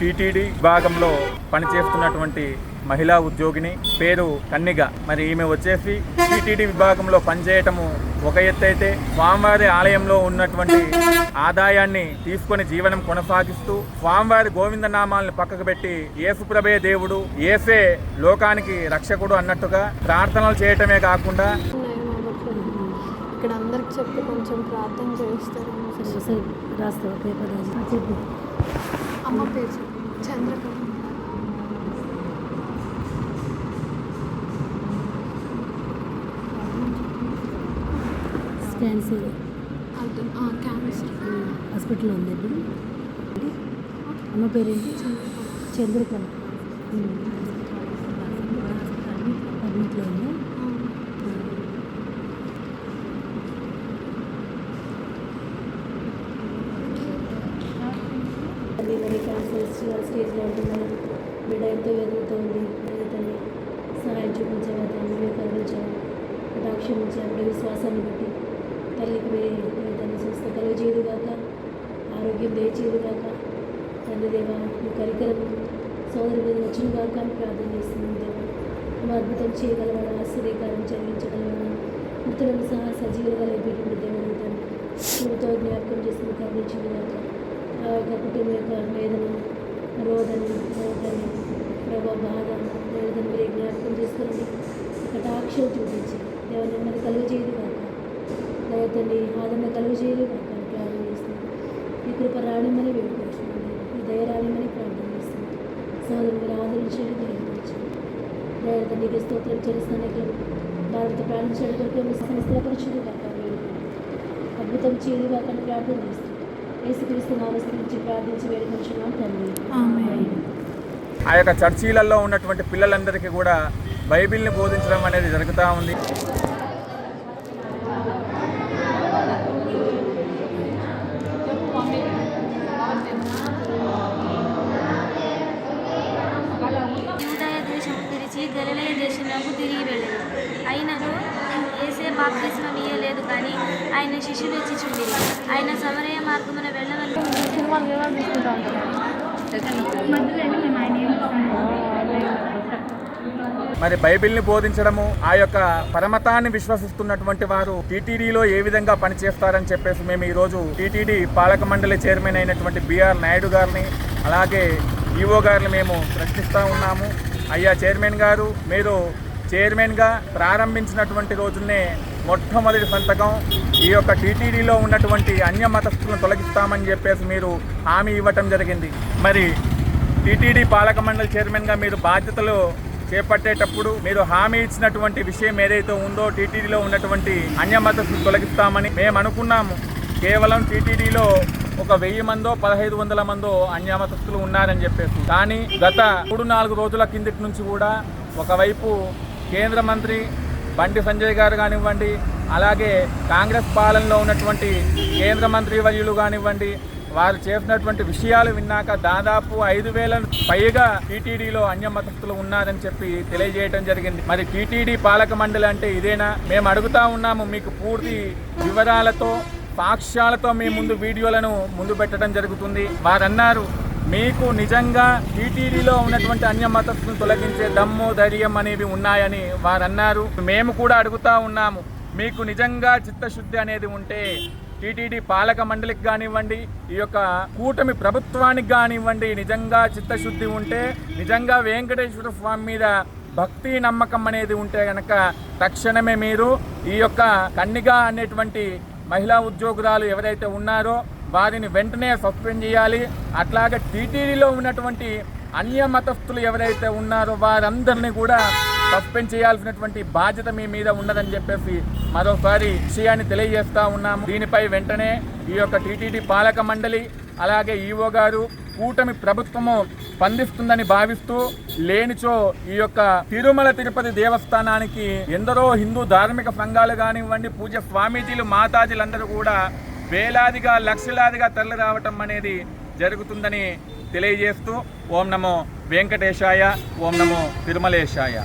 TTD విభాగంలో పనిచేస్తున్నటువంటి మహిళా ఉద్యోగిని పేరు కన్నిగ. మరి ఈమె వచ్చేసి టీటీడీ విభాగంలో పనిచేయటము ఒక ఎత్తు అయితే స్వామివారి ఆలయంలో ఉన్నటువంటి ఆదాయాన్ని తీసుకొని జీవనం కొనసాగిస్తూ స్వామివారి గోవింద నామాలను పక్కకు పెట్టి ఏసుప్రభే దేవుడు ఏసే లోకానికి రక్షకుడు అన్నట్టుగా ప్రార్థనలు చేయటమే కాకుండా ఇక్కడ అందరికి చెప్పి కొంచెం ప్రార్థన చేస్తారు అమ్మ పేరు. చంద్రకళ. స్కాన్స్ అర్థం క్యాన్సర్ హాస్పిటల్లో ఉంది ఇప్పుడు. అమ్మ పేరేంటి? చంద్రకళ. అడ్మిట్లో ఉందా. అది మరి క్యాన్సర్ స్టేజ్లో ఉంటున్నారు బిడ్డ ఎంతో ఎదుగుతుంది. తల్లి సహాయం చూపించాము తల్లి నువ్వే కరుణించావు కటాక్షం ఉంచావు విశ్వాసాన్ని బట్టి. తల్లికి వేరే తల్లి స్వస్థ కలుగు చేయదు కాక ఆరోగ్యం దయచేయదు కాక తండ్రి దేవ మీ కరికరం సోదరి మీద వచ్చిన కాక ప్రార్థన చేస్తున్నాం దేవ. మా అద్భుతం చేయగలవాడు ఆశ్చర్యకారం చెల్లించగలవాడు మృతులను సహా సజీవులుగా లేపేటువంటి దేవుడు తండ్రి. నువ్వుతో జ్ఞాపకం చేసుకుని కరుణించింది కాక కుటుంబం యొక్క వేదన రోదన రోదన ప్రభా బాధ వేదన మీరు జ్ఞాపకం చేసుకుని కటాక్షం చూపించి దేవుని నెమ్మది కలుగు చేయదు కాక దయతండి ఆదరణ కలుగు చేయదు కాక ప్రార్థన చేస్తున్నాం ఈ కృప రాణిమని వేడుకుంటున్నాను ఈ దయ రాణిమని ప్రార్థన చేస్తున్నాం సోదరు మీరు ఆదరించండి దయచేయండి దయతో నీకు స్తోత్రం చేస్తానికి భారత ప్రార్థించడానికి కొరకు మీ కాక అద్భుతం చేయదు కాక ప్రార్థన చేస్తున్నాం యేసుక్రీస్తు నామస్కరించి ప్రార్థించి వేడుకుంటున్నాం తండ్రి. ఆమేన్. ఆ యొక్క చర్చీలలో ఉన్నటువంటి పిల్లలందరికీ కూడా బైబిల్ని బోధించడం అనేది జరుగుతూ ఉంది. దేశంలోకి తిరిగి వెళ్ళాడు అయినను ఏసే బాప్తిస్మం ఇయ్యలేదు కానీ ఆయన శిష్యులు ఇచ్చిచుండి ఆయన సమరయ మార్గమున వెళ్ళవని మరి బైబిల్ని బోధించడము ఆ యొక్క పరమతాన్ని విశ్వసిస్తున్నటువంటి వారు టీటీడీలో ఏ విధంగా పనిచేస్తారని చెప్పేసి మేము ఈరోజు టీటీడీ పాలక మండలి చైర్మన్ అయినటువంటి బిఆర్ నాయుడు గారిని అలాగే ఈఓ గారిని మేము ప్రశ్నిస్తూ ఉన్నాము. అయ్యా చైర్మన్ గారు మీరు చైర్మన్గా ప్రారంభించినటువంటి రోజునే మొట్టమొదటి సంతకం. ఈ యొక్క టీటీడీలో ఉన్నటువంటి అన్య మతస్థులను తొలగిస్తామని చెప్పేసి మీరు హామీ ఇవ్వటం జరిగింది. మరి టీటీడీ పాలక మండలి చైర్మన్గా మీరు బాధ్యతలు చేపట్టేటప్పుడు మీరు హామీ ఇచ్చినటువంటి విషయం ఏదైతే ఉందో టీటీడీలో ఉన్నటువంటి అన్యమతస్థులు తొలగిస్తామని మేము అనుకున్నాము. కేవలం టీటీడీలో ఒక వెయ్యి మందో పదహైదు వందల మందో అన్యమతస్థులు ఉన్నారని చెప్పేసి. కానీ గత మూడు నాలుగు రోజుల కిందటి నుంచి కూడా ఒకవైపు కేంద్ర మంత్రి బండి సంజయ్ గారు కానివ్వండి అలాగే కాంగ్రెస్ పాలనలో ఉన్నటువంటి కేంద్ర మంత్రి వర్యులు కానివ్వండి వారు చేసినటువంటి విషయాలు విన్నాక దాదాపు ఐదు వేల పైగా టీటీడీలో అన్యమతస్థులు ఉన్నారని చెప్పి తెలియజేయడం జరిగింది. మరి టీటీడీ పాలక మండలి అంటే ఇదేనా? మేము అడుగుతా ఉన్నాము మీకు పూర్తి వివరాలతో సాక్ష్యాలతో మీ ముందు వీడియోలను ముందు పెట్టడం జరుగుతుంది. వారన్నారు మీకు నిజంగా టీటీడీలో ఉన్నటువంటి అన్య మతస్థులను తొలగించే దమ్ము ధైర్యం అనేవి ఉన్నాయని వారు అన్నారు మేము కూడా అడుగుతా ఉన్నాము. మీకు నిజంగా చిత్తశుద్ధి అనేది ఉంటే టీటీడీ పాలక మండలికి కానివ్వండి ఈ యొక్క కూటమి ప్రభుత్వానికి కానివ్వండి నిజంగా చిత్తశుద్ధి ఉంటే నిజంగా వెంకటేశ్వర స్వామి మీద భక్తి నమ్మకం అనేది ఉంటే కనుక తక్షణమే మీరు ఈ యొక్క కన్నిగా అనేటువంటి మహిళా ఉద్యోగురాలు ఎవరైతే ఉన్నారో వారిని వెంటనే సస్పెండ్ చేయాలి. అట్లాగే టీటీడీలో ఉన్నటువంటి అన్య మతస్థులు ఎవరైతే ఉన్నారో వారందరినీ కూడా సస్పెండ్ చేయాల్సినటువంటి బాధ్యత మీ మీద ఉన్నదని చెప్పేసి మరోసారి విషయాన్ని తెలియజేస్తా ఉన్నాము. దీనిపై వెంటనే ఈ యొక్క టీటీడీ పాలక మండలి అలాగే ఈఓ గారు కూటమి ప్రభుత్వము స్పందిస్తుందని భావిస్తూ లేనిచో ఈ యొక్క తిరుమల తిరుపతి దేవస్థానానికి ఎందరో హిందూ ధార్మిక సంఘాలు కానివ్వండి పూజ స్వామీజీలు మాతాజీలందరూ కూడా వేలాదిగా లక్షలాదిగా తరలి రావటం అనేది జరుగుతుందని తెలియజేస్తూ ఓం నమో వెంకటేశాయ ఓం నమో తిరుమలేశాయ.